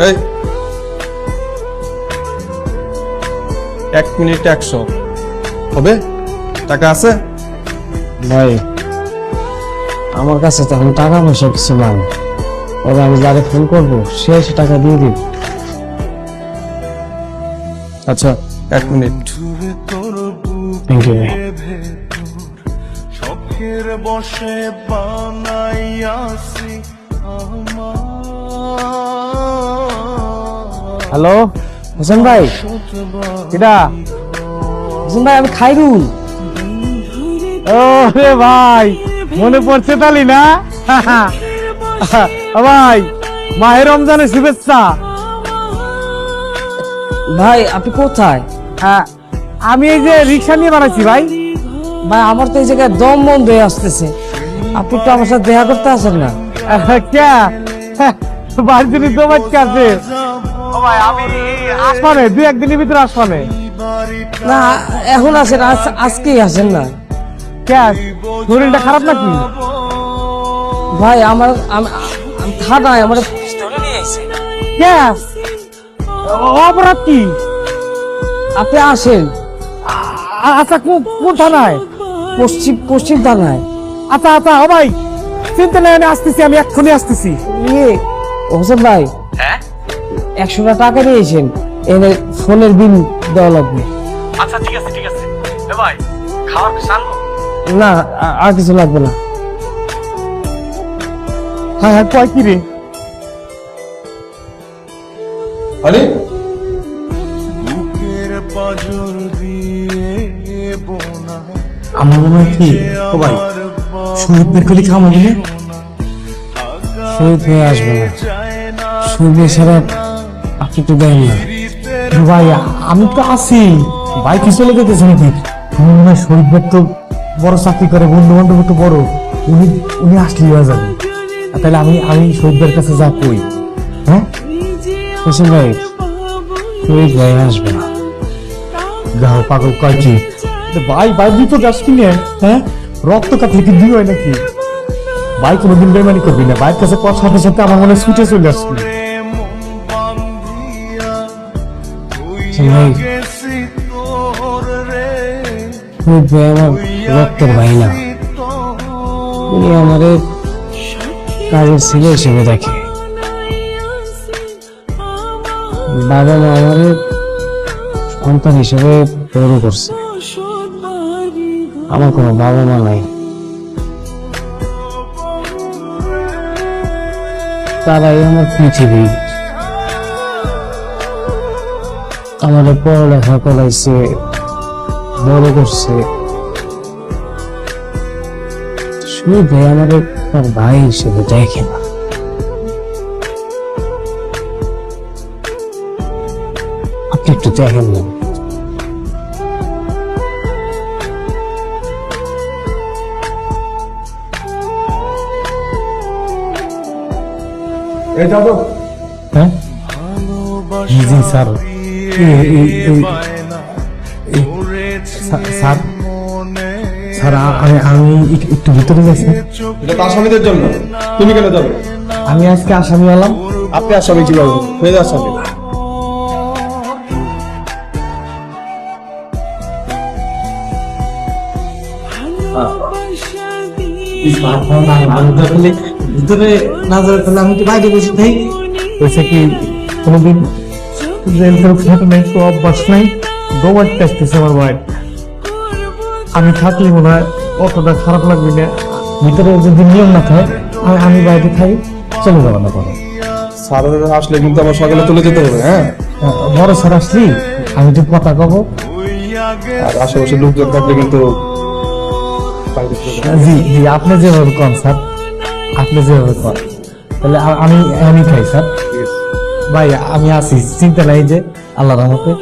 এই। এক মিনিট একশো। হবে? টাকা আছে? ভাই আমার কাছে তো এখন টাকা পয়সা কিছু নাই। তবে আমি যারে ফোন করব সে এসে টাকা দিয়ে দিন আচ্ছা এক মিনিট। থ্যাংক ইউ বসে বানাইয়াছি হ্যালো? হোসেন ভাই? কিটা? হোসেন ভাই আমি খাইরুল। ও রে ভাই মনে পড়ছে তালি না? ভাই মাহের রমজানের শুভেচ্ছা। ভাই আপনি কোথায়? হ্যাঁ আমি এই যে রিক্সা নিয়ে বানাচ্ছি ভাই। ভাই আমার তো এই জায়গায় দম বন্ধ হয়ে আসতেছে। আপনি তো আমার সাথে দেখা করতে আসেন না। কে দম আটকে আছে। ও ভাই আমি আসমানে দুই একদিনের ভিতরে আসমানে। না এখন আসেন আজ- আজকেই আসেন না। কে? শরীরটা খারাপ নাকি? ভাই আমার আমি- আমি আমার কে? অপরাধ কি? আপনি আসেন। আচ্ছা কোন থানায়? পশ্চিম পশ্চিম থানায়। আচ্ছা আচ্ছা ও ভাই চিন্তা নেই আমি আসতেছি আমি এক্ষুনি আসতেছি। ইয়ে হোসেন ভাই। হ্যাঁ? একশো টাকা নিয়েছেন এনে ফোনের বিল দেওয়া লাগবে। আচ্ছা ঠিক আছে ঠিক আছে। ভাই খাওয়ার কিছু আনব? না আর কিছু লাগবে না। হ্যাঁ হ্যাঁ কয় কি রে? আরে? আমার মনে হয় কি? ও ভাই শহীদ খাওয়া হবে না? শহীদ হয়ে আসবে না। শহীদ ছাড়া আপনি তো দেন না। ভাই আমি তো আছি। ভাই কি চলে যেতেছে নাকি? মনে হয় ভাই তো বড় চাকরি করে বন্ধু বান্ধব তো বড়। উনি উনি আসলেই হয়ে যাবে। তাহলে আমি আমি শহীদ ভাইয়ের কাছে যা কই। হ্যাঁ? হোসেন ভাই শহীদ হয়ে আসবে না। যাও পাগল কয় কি ভাই ভাই দুটো গাছ কিনে হ্যাঁ? রক্ত কাটলে কি দুই হয় নাকি? ভাই কোনোদিন বেমানি করবি না। ভাইয়ের কাছে কথা সাথে সাথে আমার মনে হয় ছুটে চলে আসবি। তোর ভাই আমার রক্তের ভাই না উনি আমাদের কাজের ছেলে হিসেবে দেখে। বাবা মা আমাদের সন্তান হিসেবে বড় করছে। আমার কোনো বাবা মা নাই। তারাই আমার পৃথিবী। আমাদের পড়ালেখা করাইছে বড় করছে। শুধু আমাদের তার ভাই হিসেবে দেখে না। আপনি একটু দেখেন না। হ্যাঁ? জি স্যার। স্যার- স্যার স্যার আমি আমি একটু ভিতরে যাচ্ছি এটা তো আসামিদের জন্য তুমি কেন যাবে আমি আজকে আসামি হলাম আপনি আসামি কীভাবে হয়ে আসামি ভিতরে না যাবে তাহলে আমি তো বাইরে বসে থাকি কি কোনোদিন নাই তো অভ্যাস নাই দোমার আসতেছে আমার ভাই। আমি থাকলে মনে হয় অতটা খারাপ লাগবে না। ভিতরে যদি নিয়ম না থাকে আমি আমি বাইরে থাকি চলে যাব না কোনো স্যার আসলে কিন্তু আমার সকালে চলে যেতে হবে হ্যাঁ? বড় স্যার আসলি আমি তো কথা কব। আর আশেপাশে লোকজন থাকলে কিন্তু। জি জি আপনি যেভাবে কন স্যার আপনি যেভাবে কন। তাহলে আমি আমি খাই স্যার। ভাই আমি আছি। চিন্তা নাই যে আল্লাহ রহমতে